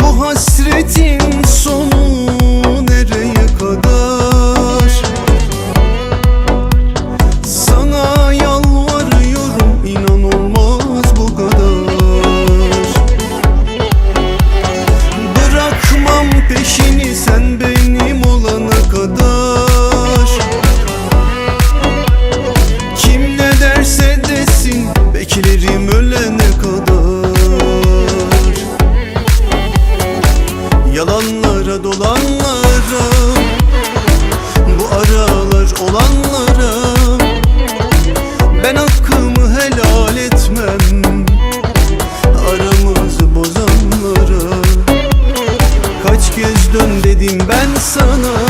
Bu hasretin sonu Yalanlara dolanlara Bu aralar olanlara. Ben hakkımı helal etmem Aramızı bozanlara. Kaç kez dön dedim ben sana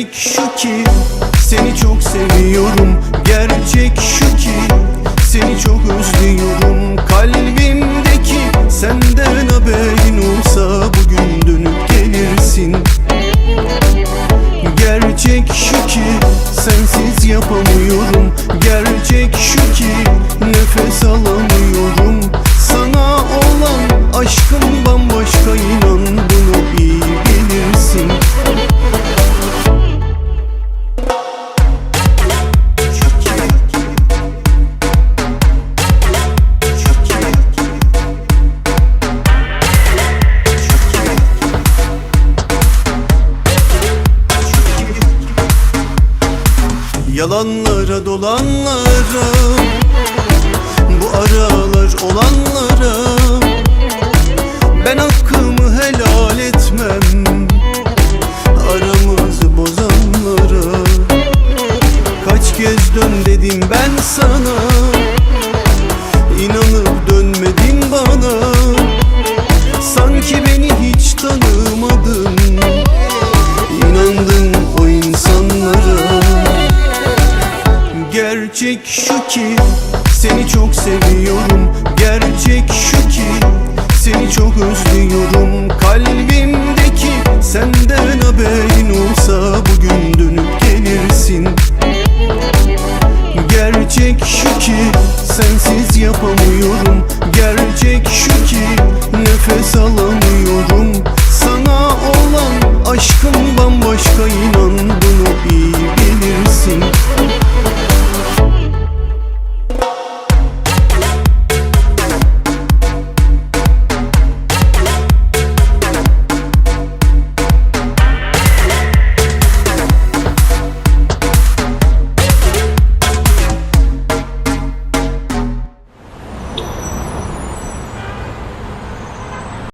Gerçek şu ki seni çok seviyorum. Gerçek şu ki seni çok özlüyorum. Kalbimdeki senden haberin olsa Bugün dönüp gelirsin. Gerçek şu ki sensiz yapamıyorum. Gerçek şu Yalanlara dolanlara Bu aralar olanlara Gerçek şu ki seni çok seviyorum. Gerçek şu ki seni çok özlüyorum. Kalbimdeki senden haberin olsa bugün